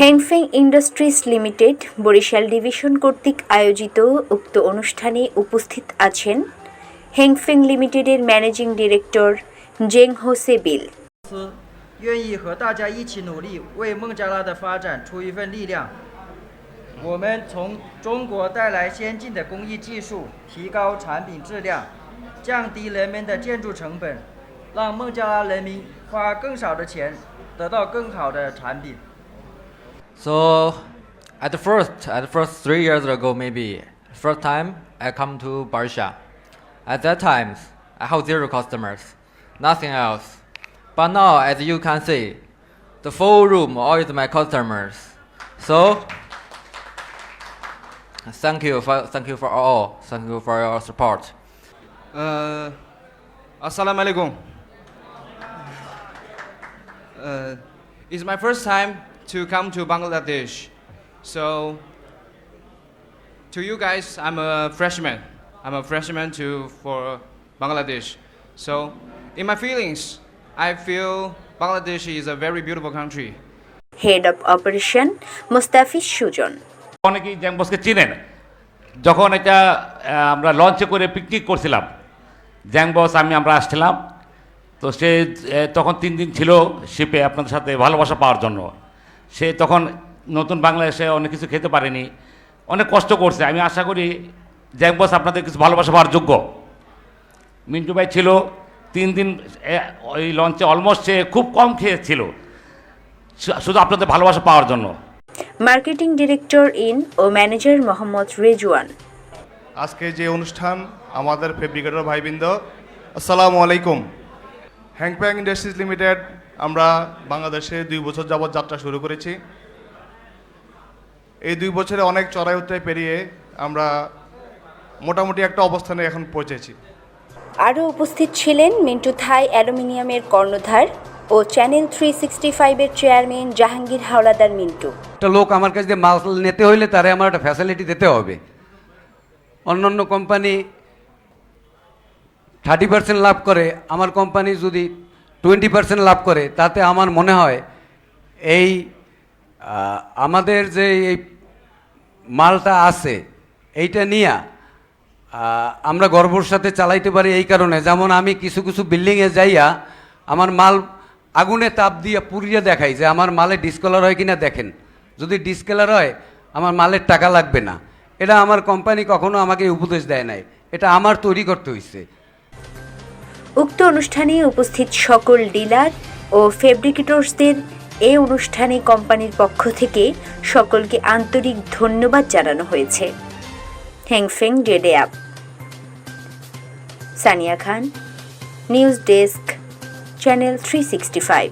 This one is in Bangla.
Hangfeng industries limited Barishal division কর্তৃক আয়োজিত উক্ত অনুষ্ঠানে উপস্থিত আছেন হ্যাংফেং লিমিটেডের ম্যানেজিং ডিরেক্টর জেং হোসে বিল 司愿意和大家一起努力，为孟加拉的发展出一份力量。我们从中国带来先进的工艺技术，提高产品质量，降低人们的建筑成本，让孟加拉人民花更少的钱得到更好的产品。 So at the first, at first three years ago, maybe first time I come to Barsha. At that time, I have zero customers, nothing else. But now, as you can see, the full room all is my customers. So thank you for thank you for all, thank you for your support. Uh, Assalamu alaikum. Uh, it's my first time to come to Bangladesh. So, to you guys, I'm a freshman. I'm a freshman to for Bangladesh. So, in my feelings, I feel Bangladesh is a very beautiful country. Head of operation Mostafiz Sujon অনেকেই জ্যাংবসকে চিনেন যখন এটা আমরা লঞ্চে করে পিকনিক করছিলাম জ্যাংবস আমি আমরা আসছিলাম তো সে তখন তিন দিন ছিল শিপে আপনাদের সাথে ভালোবাসা পাওয়ার জন্য সে তখন নতুন বাংলাদেশে অনেক কিছু খেতে পারেনি। অনেক কষ্ট করছে। আমি আশা করি জ্যাংবস আপনাদের কিছু ভালোবাসা পাওয়ার যোগ্য। মিন্টু ভাই ছিল তিন দিন ওই লঞ্চে অলমোস্ট সে খুব কম খেয়েছিল। শুধু আপনাদের ভালোবাসা পাওয়ার জন্য। মার্কেটিং ডিরেক্টর ইন ও ম্যানেজার মোহাম্মদ রেজওয়ান। আজকে যে অনুষ্ঠান আমাদের ফেব্রিকেটর ভাইবৃন্দ আসসালামু আলাইকুম। হ্যাংপ্যাং ইন্ডাস্ট্রিজ লিমিটেড আমরা বাংলাদেশে দুই বছর যাবৎ যাত্রা শুরু করেছি। এই দুই বছরে অনেক চড়াই উত্তরায় পেরিয়ে আমরা মোটামুটি একটা অবস্থানে এখন পৌঁছেছি। আরও উপস্থিত ছিলেন মিন্টু থাই অ্যালুমিনিয়ামের কর্ণধার ও চ্যানেল থ্রি সিক্সটি ফাইভের চেয়ারম্যান জাহাঙ্গীর হাওলাদার মিন্টু। একটা লোক আমার কাছে দিয়ে মাল নিতে হইলে তারে আমার একটা ফ্যাসিলিটি দিতে হবে। অন্যান্য কোম্পানি থার্টি পার্সেন্ট লাভ করে, আমার কোম্পানি যদি টোয়েন্টি পার্সেন্ট লাভ করে, তাতে আমার মনে হয় এই আমাদের যে এই মালটা আছে, এইটা নিয়ে আমরা গর্বর সাথে চালাইতে পারি এই কারণে। যেমন আমি কিছু কিছু বিল্ডিংয়ে যাইয়া আমার মাল আগুনে তাপ দিয়ে পুড়িয়ে দেখাই যে আমার মালে ডিসকালার হয় কিনা দেখেন। যদি ডিসকালার হয়, আমার মালের টাকা লাগবে না। এটা আমার কোম্পানি কখনো আমাকে উপদেশ দেয় নাই। এটা আমার তৈরি করতে হয়েছে উক্ত অনুষ্ঠানে উপস্থিত সকল ডিলার ও ফেব্রিকেটরসদের এ অনুষ্ঠানে কোম্পানির পক্ষ থেকে সকলকে আন্তরিক ধন্যবাদ জানানো হয়েছে। হ্যাংফেং ডেডে up. Sania Khan, news desk, channel three sixty five